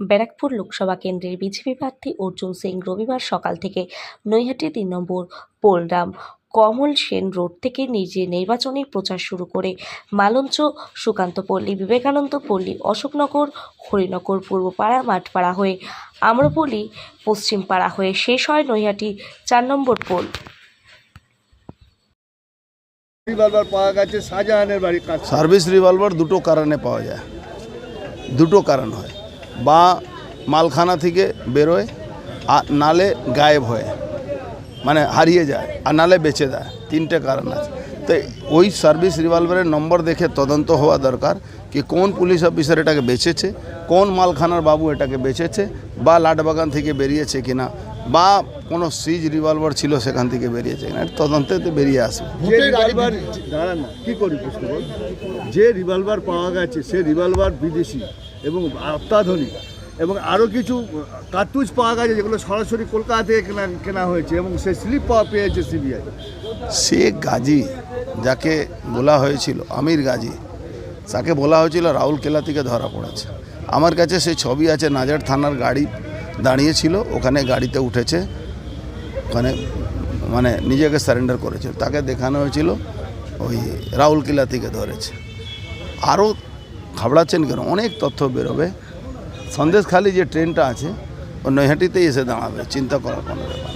ব্যারাকপুর লোকসভা কেন্দ্রের বিজেপি প্রার্থী অর্জুন সিং রবিবার সকাল থেকে নৈহাটি তিন নম্বর পোলরাম কমল সেন রোড থেকে নিজে নির্বাচনী প্রচার শুরু করে। মালঞ্চ সুকান্তপল্লী বিবেকানন্দ পল্লী অশোকনগর হরিনগর পূর্বপাড়া মাঠপাড়া হয়ে আম্রপল্লী পশ্চিমপাড়া হয়ে শেষ হয় নৈহাটি চার নম্বর পোল। রিভলভার পাওয়া গেছে শাহজাহানের বাড়ির কাছে। সার্ভিস রিভলভার দুটো কারণে পাওয়া যায়। দুটো কারণ হয়। বা মালখানা থেকে বেরোয় আর নালে গায়েব হয়। মানে হারিয়ে যায় আর নালে বেঁচে দেয় তিনটে কারণ আছে। তো ওই সার্ভিস রিভলভারের নম্বর দেখে তদন্ত হওয়া দরকার কি কোন পুলিশ অফিসার এটাকে বেচেছে কোন মালখানার বাবু এটাকে বেচেছে বা লাটবাগান থেকে বেরিয়েছে কিনা বা কোনো সিজ রিভলভার ছিল সেখান থেকে বেরিয়েছে কিনা তদন্তে তো বেরিয়ে আসবে। দাঁড়ান কি করি যে রিভলভার পাওয়া গেছে সে রিভলভার বিদেশি। এবং অত্যাধুনিক। এবং আরও কিছু কার্তুজ পাওয়া গেছে যেগুলো সরাসরি কলকাতা থেকে কেনা কেনা হয়েছে এবং সে স্লিপ পাওয়া পেয়েছে সিবিআই শেখ গাজী, যাকে বলা হয়েছিল, আমির গাজী, তাকে বলা হয়েছিল রাহুল কেলা থেকে ধরা পড়েছে। আমার কাছে সেই ছবি আছে, নাজার থানার গাড়ি দাঁড়িয়েছিল, ওখানে গাড়িতে উঠেছে, ওখানে মানে নিজেকে সারেন্ডার করেছে। তাকে দেখানো হয়েছিল, ওই রাহুল কেলা থেকে ধরেছে। আরও খাবড়াচ্ছেন কেন? অনেক তথ্য বেরোবে। সন্দেশ খালি যে ট্রেনটা আছে, ও নৈহাটিতেই এসে দাঁড়াবে, চিন্তা করার কোনো ব্যাপার